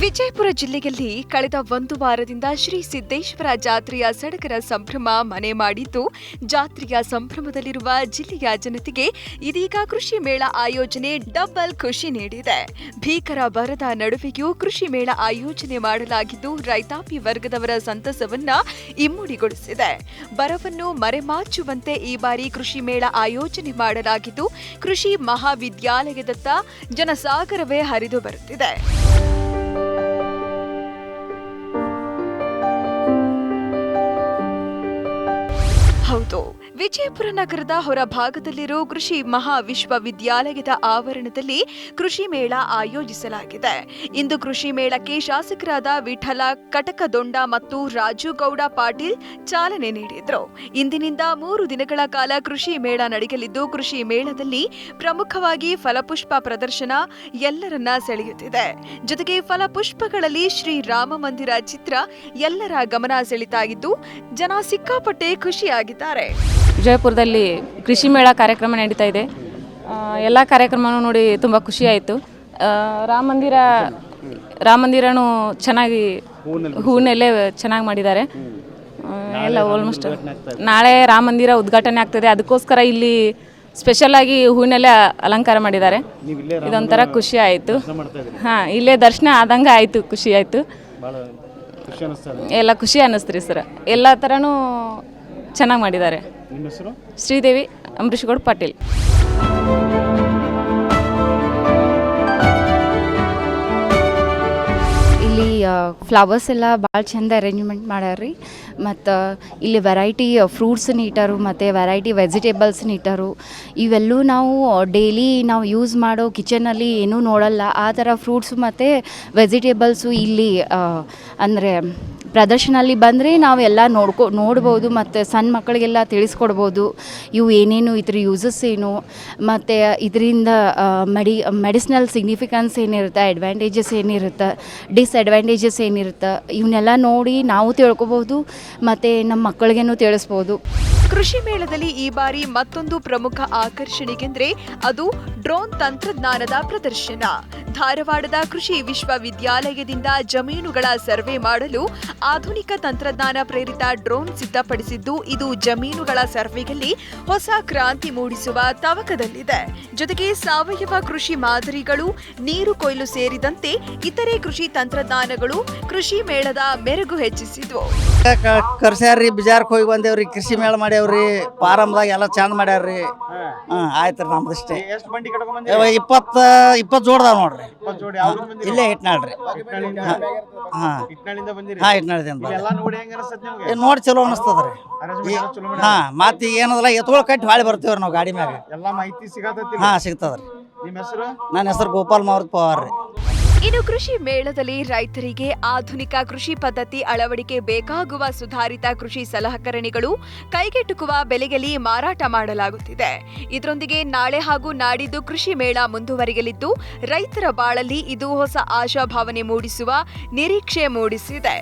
ವಿಜಯಪುರ ಜಿಲ್ಲೆಯಲ್ಲಿ ಕಳೆದ ಒಂದು ವಾರದಿಂದ ಶ್ರೀ ಸಿದ್ದೇಶ್ವರ ಜಾತ್ರೆಯ ಸಡಗರ ಸಂಭ್ರಮ ಮನೆ ಮಾಡಿದ್ದು, ಜಾತ್ರೆಯ ಸಂಭ್ರಮದಲ್ಲಿರುವ ಜಿಲ್ಲೆಯ ಜನತೆಗೆ ಇದೀಗ ಕೃಷಿ ಮೇಳ ಆಯೋಜನೆ ಡಬಲ್ ಖುಷಿ ನೀಡಿದೆ. ಭೀಕರ ಬರದ ನಡುವೆಯೂ ಕೃಷಿ ಮೇಳ ಆಯೋಜನೆ ಮಾಡಲಾಗಿದ್ದು, ರೈತಾಪಿ ವರ್ಗದವರ ಸಂತಸವನ್ನ ಇಮ್ಮಡಿಗೊಳಿಸಿದೆ. ಬರವನ್ನು ಮರೆಮಾಚುವಂತೆ ಈ ಬಾರಿ ಕೃಷಿ ಮೇಳ ಆಯೋಜನೆ ಮಾಡಲಾಗಿದ್ದು, ಕೃಷಿ ಮಹಾವಿದ್ಯಾಲಯದತ್ತ ಜನಸಾಗರವೇ ಹರಿದು ಬರುತ್ತಿದೆ. ಹೌದು. ವಿಜಯಪುರ ನಗರದ ಹೊರಭಾಗದಲ್ಲಿರೋ ಕೃಷಿ ಮಹಾ ವಿಶ್ವವಿದ್ಯಾಲಯದ ಆವರಣದಲ್ಲಿ ಕೃಷಿ ಮೇಳ ಆಯೋಜಿಸಲಾಗಿದೆ. ಇಂದು ಕೃಷಿ ಮೇಳಕ್ಕೆ ಶಾಸಕರಾದ ವಿಠಲ, ಕಟಕದೊಂಡ ಮತ್ತು ರಾಜುಗೌಡ ಪಾಟೀಲ್ ಚಾಲನೆ ನೀಡಿದ್ರು. ಇಂದಿನಿಂದ ಮೂರು ದಿನಗಳ ಕಾಲ ಕೃಷಿ ಮೇಳ ನಡೆಯಲಿದ್ದು, ಕೃಷಿ ಮೇಳದಲ್ಲಿ ಪ್ರಮುಖವಾಗಿ ಫಲಪುಷ್ಪ ಪ್ರದರ್ಶನ ಎಲ್ಲರನ್ನ ಸೆಳೆಯುತ್ತಿದೆ. ಜೊತೆಗೆ ಫಲಪುಷ್ಪಗಳಲ್ಲಿ ಶ್ರೀ ರಾಮ ಮಂದಿರ ಚಿತ್ರ ಎಲ್ಲರ ಗಮನ ಸೆಳೀತಾ ಜನ ಸಿಕ್ಕಾಪಟ್ಟೆ ಖುಷಿಯಾಗಿದ್ದಾರೆ. ವಿಜಯಪುರದಲ್ಲಿ ಕೃಷಿ ಮೇಳ ಕಾರ್ಯಕ್ರಮ ನಡೀತಾ ಇದೆ. ಎಲ್ಲ ಕಾರ್ಯಕ್ರಮನೂ ನೋಡಿ ತುಂಬ ಖುಷಿಯಾಯಿತು ರಾಮ ಮಂದಿರ ರಾಮ ಮಂದಿರನೂ ಚೆನ್ನಾಗಿ ಹೂವಿನಲ್ಲೇ ಚೆನ್ನಾಗಿ ಮಾಡಿದ್ದಾರೆ. ಎಲ್ಲ ಆಲ್ಮೋಸ್ಟ್ ನಾಳೆ ರಾಮ ಮಂದಿರ ಉದ್ಘಾಟನೆ ಆಗ್ತದೆ. ಅದಕ್ಕೋಸ್ಕರ ಇಲ್ಲಿ ಸ್ಪೆಷಲ್ ಆಗಿ ಹೂವಿನಲ್ಲೇ ಅಲಂಕಾರ ಮಾಡಿದ್ದಾರೆ. ಇದೊಂಥರ ಖುಷಿ ಆಯಿತು. ಹಾಂ ಇಲ್ಲೇ ದರ್ಶನ ಆದಂಗೆ ಆಯಿತು ಖುಷಿ ಆಯಿತು. ಎಲ್ಲ ಖುಷಿ ಅನ್ನಿಸ್ತು ರೀ ಸರ್. ಎಲ್ಲ ಥರನೂ ಚೆನ್ನಾಗಿ ಮಾಡಿದ್ದಾರೆ. ನಿಮ್ಮ ಹೆಸರು? ಶ್ರೀದೇವಿ ಅಂಬರೀಷ್ಗೌಡ ಪಾಟೀಲ್. ಇಲ್ಲಿ ಫ್ಲವರ್ಸ್ ಎಲ್ಲ ಭಾಳ ಚಂದ ಅರೇಂಜ್ಮೆಂಟ್ ಮಾಡ್ಯಾರ್ರಿ. ಮತ್ತು ಇಲ್ಲಿ ವೆರೈಟಿ ಫ್ರೂಟ್ಸನ್ನ ಇಟ್ಟಾರು ಮತ್ತು ವೆರೈಟಿ ವೆಜಿಟೇಬಲ್ಸ್ನ ಇಟ್ಟಾರು ಇವೆಲ್ಲೂ ನಾವು ಡೈಲಿ ನಾವು ಯೂಸ್ ಮಾಡೋ ಕಿಚನಲ್ಲಿ ಏನೂ ನೋಡಲ್ಲ. ಆ ಥರ ಫ್ರೂಟ್ಸು ಮತ್ತು ವೆಜಿಟೇಬಲ್ಸು ಇಲ್ಲಿ ಅಂದರೆ ಪ್ರದರ್ಶನಲ್ಲಿ ಬಂದರೆ ನಾವೆಲ್ಲ ನೋಡ್ಕೊ ನೋಡ್ಬೋದು ಮತ್ತು ಸಣ್ಣ ಮಕ್ಕಳಿಗೆಲ್ಲ ತಿಳಿಸ್ಕೊಡ್ಬೋದು. ಇವು ಏನೇನು ಇದ್ರ ಯೂಸಸ್ ಏನು, ಮತ್ತು ಇದರಿಂದ ಮೆಡಿ ಮೆಡಿಸಿನಲ್ ಸಿಗ್ನಿಫಿಕೆನ್ಸ್ ಏನಿರುತ್ತೆ ಅಡ್ವಾಂಟೇಜಸ್ ಏನಿರುತ್ತೆ ಡಿಸ್ಅಡ್ವಾಂಟೇಜಸ್ ಏನಿರುತ್ತೆ ಇವನ್ನೆಲ್ಲ ನೋಡಿ ನಾವು ತಿಳ್ಕೊಬೋದು, ಮತ್ತು ನಮ್ಮ ಮಕ್ಕಳಿಗೇನು ತಿಳಿಸ್ಬೋದು. ಕೃಷಿ ಮೇಳದಲ್ಲಿ ಈ ಬಾರಿ ಮತ್ತೊಂದು ಪ್ರಮುಖ ಆಕರ್ಷಣೆಗೆಂದರೆ ಅದು ಡ್ರೋನ್ ತಂತ್ರಜ್ಞಾನದ ಪ್ರದರ್ಶನ. ಧಾರವಾಡದ ಕೃಷಿ ವಿಶ್ವವಿದ್ಯಾಲಯದಿಂದ ಜಮೀನುಗಳ ಸರ್ವೆ ಮಾಡಲು ಆಧುನಿಕ ತಂತ್ರಜ್ಞಾನ ಪ್ರೇರಿತ ಡ್ರೋನ್ ಸಿದ್ಧಪಡಿಸಿದ್ದು, ಇದು ಜಮೀನುಗಳ ಸರ್ವೆಯಲ್ಲಿ ಹೊಸ ಕ್ರಾಂತಿ ಮೂಡಿಸುವ ತವಕದಲ್ಲಿದೆ. ಜೊತೆಗೆ ಸಾವಯವ ಕೃಷಿ ಮಾದರಿಗಳು, ನೀರು ಕೊಯ್ಲು ಸೇರಿದಂತೆ ಇತರೆ ಕೃಷಿ ತಂತ್ರಜ್ಞಾನಗಳು ಕೃಷಿ ಮೇಳದ ಮೆರುಗು ಹೆಚ್ಚಿಸಿದ್ವು. ಕೃಷಿ ಮೇಳ ಮಾಡ್ಯಾವ್ರಿ ಪಾರಂಭದಾಗ ಎಲ್ಲ ಚಂದ ಮಾಡ್ಯಾರ್ರಿ ಹಾಂ ಆಯ್ತು ರೀ ಎಷ್ಟು ಬಂಡಿ ಕಟ್ಕೊಂಡ್ ಬಂದಿರಿ? ಇಪ್ಪತ್ತ ಇಪ್ಪತ್ತು ಜೋಡ್ದಾವ್ ನೋಡ್ರಿ. ಇಪ್ಪತ್ತು ಜೋಡಿ ಯಾವ್ದ್ರಿಂದ ಬಂದಿರಿ ಇಲ್ಲೇ ಇಟ್ನಾಳ್ರಿ ಹಾ ಹಾಂ. ಇಟ್ನಾಳಿಂದ ಬಂದಿರಿ? ಹಾಂ ಇಟ್ನಾಳ್ದಿಂದ ಎಲ್ಲ ನೋಡಿ ಹೆಂಗ ಅನಿಸ್ತದ ನಿಮ್ಗೆ? ನೋಡಿ ಚಲೋ ಅನಿಸ್ತದ್ರಿ ಹಾ ಎಲ್ಲ ಚಲೋ ಮಾಡ್ಯಾರ? ಹಾಂ ಮತ್ತೆ ಈಗ ಏನದಲ್ಲ ಎತ್ಕೊಳ್ ಕಟ್ಟಿ ಹಾಳಿ ಬರ್ತೀವ್ರಿ ನಾವು ಗಾಡಿ ಮ್ಯಾಗ. ಎಲ್ಲಾ ಮಾಹಿತಿ ಸಿಗತೈತಿ ಹಾಂ ಸಿಗ್ತದ್ರಿ ನಿಮ್ಮ ಹೆಸರು? ನನ್ನ ಹೆಸರು ಗೋಪಾಲ್ ಮಾವ್ರ ಪವಾರ್ ರೀ. ಇನ್ನು ಕೃಷಿ ಮೇಳದಲ್ಲಿ ರೈತರಿಗೆ ಆಧುನಿಕ ಕೃಷಿ ಪದ್ಧತಿ ಅಳವಡಿಕೆ ಬೇಕಾಗುವ ಸುಧಾರಿತ ಕೃಷಿ ಸಲಕರಣೆಗಳು ಕೈಗೆಟುಕುವ ಬೆಲೆಯಲ್ಲಿ ಮಾರಾಟ ಮಾಡಲಾಗುತ್ತಿದೆ. ಇದರೊಂದಿಗೆ ನಾಳೆ ಹಾಗೂ ನಾಡಿದ್ದು ಕೃಷಿ ಮೇಳ ಮುಂದುವರಿಯಲಿದ್ದು, ರೈತರ ಬಾಳಲ್ಲಿ ಇದು ಹೊಸ ಆಶಾಭಾವನೆ ಮೂಡಿಸುವ ನಿರೀಕ್ಷೆ ಮೂಡಿಸಿದೆ.